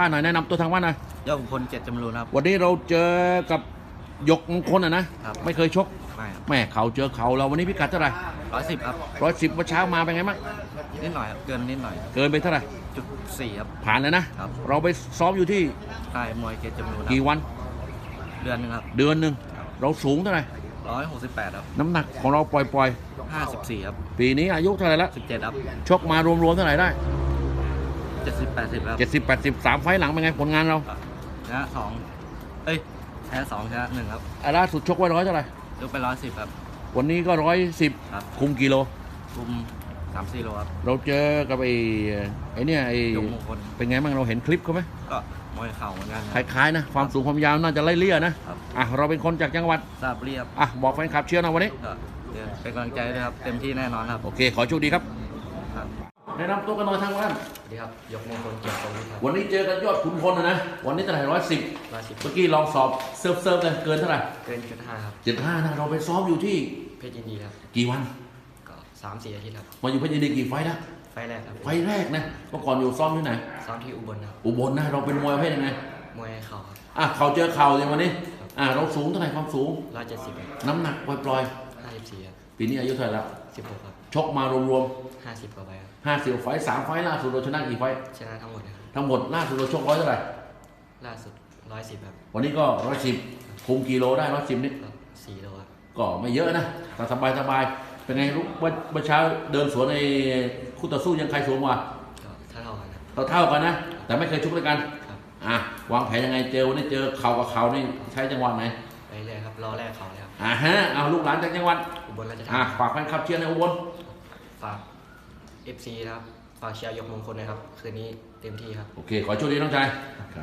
บ้านหน่อยแนะนำตัวทางบ้านหน่อยยอดขุนพลเจ็ดจำรูนครับ วันนี้เราเจอกับหยกมงคลอะนะครับ ไม่เคยชกไม่ครับแม่เขาเจอเขาเราวันนี้พิกัดเท่าไหร่ร้อยสิบครับ ร้อยสิบวันเช้ามาเป็นไงบ้างนิดหน่อยครับ เกินนิดหน่อย เกินไปเท่าไหร่จุดสี่ครับ ผ่านเลยนะครับ เราไปซ้อมอยู่ที่ค่ายมวยเกตจำรูนครักี่บวันเดือนหนึงครับเดือนหนึ่งเราสูงเท่าไหร่ร้อยหกสิบแปดครับน้ำหนักของเราปล่อยห้าสิบสี่ครับๆ ปีนี้อายุเท่าไหร่ละสิบเจ็ดครับชกมารวมๆเท่าไหร่ได้ เจ็ดสิบแปดสิบครับเจ็ดสิบแปดสิบสามไฟล์หลังเป็นไงผลงานเราชนะสองเอ้ยแพ้สองชนะหนึ่งครับอะล่าสุดชกไว้ร้อยเท่าไหร่ยกไปร้อยสิบครับ วันนี้ก็ร้อยสิบครับ คุมกิโล คุมสามสี่โลครับ เราเจอกับไอ้ไอ้เนี่ยไอ้ยกมงคลเป็นไงบ้างเราเห็นคลิปเขาไหมก็มวยเข่าเหมือนกันคครับ ล้ายๆนะความสูงความยาวน่าจะไล่เลี่ยนะครับ อะเราเป็นคนจากจังหวัดทราบเรียบอะบอกแฟนคลับเชียร์หนะวันนี้ ก็เดี๋ยวเป็นกำลังใจด้วยครับ เต็มที่แน่นอนครับ โอเค ขอโชคดีครับครับ แนะนำตัวกันหน่อยทางบ้านสวัสดีครับยกมงคลเกียรติทรงฤทธิ์ครับวันนี้เจอกันยอดขุนพลนะนะ วันนี้เท่าไหร่ร้อยสิบร้อยสิบเมื่อกี้ลองสอบเซิร์ฟเซิร์ฟเลยเกินเท่าไหร่เกินจุดห้าครับเจ็ดห้านะเราไปซ้อมอยู่ที่เพชรยินดีครับ กี่วันก็สามสี่อาทิตย์ครับมาอยู่เพชรยินดีกี่ไฟล์นะไฟล์แรกครับไฟล์แรกนะเมื่อก่อนอยู่ซ้อมที่ไหนซ้อมที่อุบลครับอุบลนะเราเป็นมวยประเภทยังไงมวยเข่าครับอะเขาเจอเข่าในวันนี้อะเราสูงเท่าไหร่ความสูงร้อยเจ็ดสิบน้ำหนักปล่อย ห้าสิบสี่ครับๆปีนี้อายุเท่าไหร่แล้วสิบหกครับชกมารวมห้าสิบกว่าไปครับๆห้าสิบไฟล์สามไฟล์ล่าสุดเราชนะกี่ไฟล์ชนะทั้งหมดนะครับทั้งหมดล่าสุดเราชกร้อยเท่าไหร่ล่าสุดร้อยสิบครับวันนี้ก็ร้อยสิบคุมกิโลได้ร้อยสิบนี่ก็สี่โลครับก็ไม่เยอะนะแต่สบายสบายๆเป็นไงลูกเมื่อเมื่อเช้าเดินสวนในคู่ต่อสู้ยังใครสูงกว่าก็เท่าเท่าๆกันครับ เราเท่ากันนะ แต่ไม่เคยชกด้วยกันครับ อะวางแผนยังไงเจอวันนี้เจอเข่ากับเข่านี่ใช้จังหวะไหน ไปเรื่อยครับรอแรกเขาเลยครับอ่าฮะเอาลูกหลานจากจังหวัดอุบลราชธาอะนีฝากแฟนคลับเชียร์ในอุบลฝากเอฟซีนะครับฝากเชียร์ยกมงคลนะครับ คืนนี้เต็มที่ครับ โอเค ขอโชคดีน้องชายค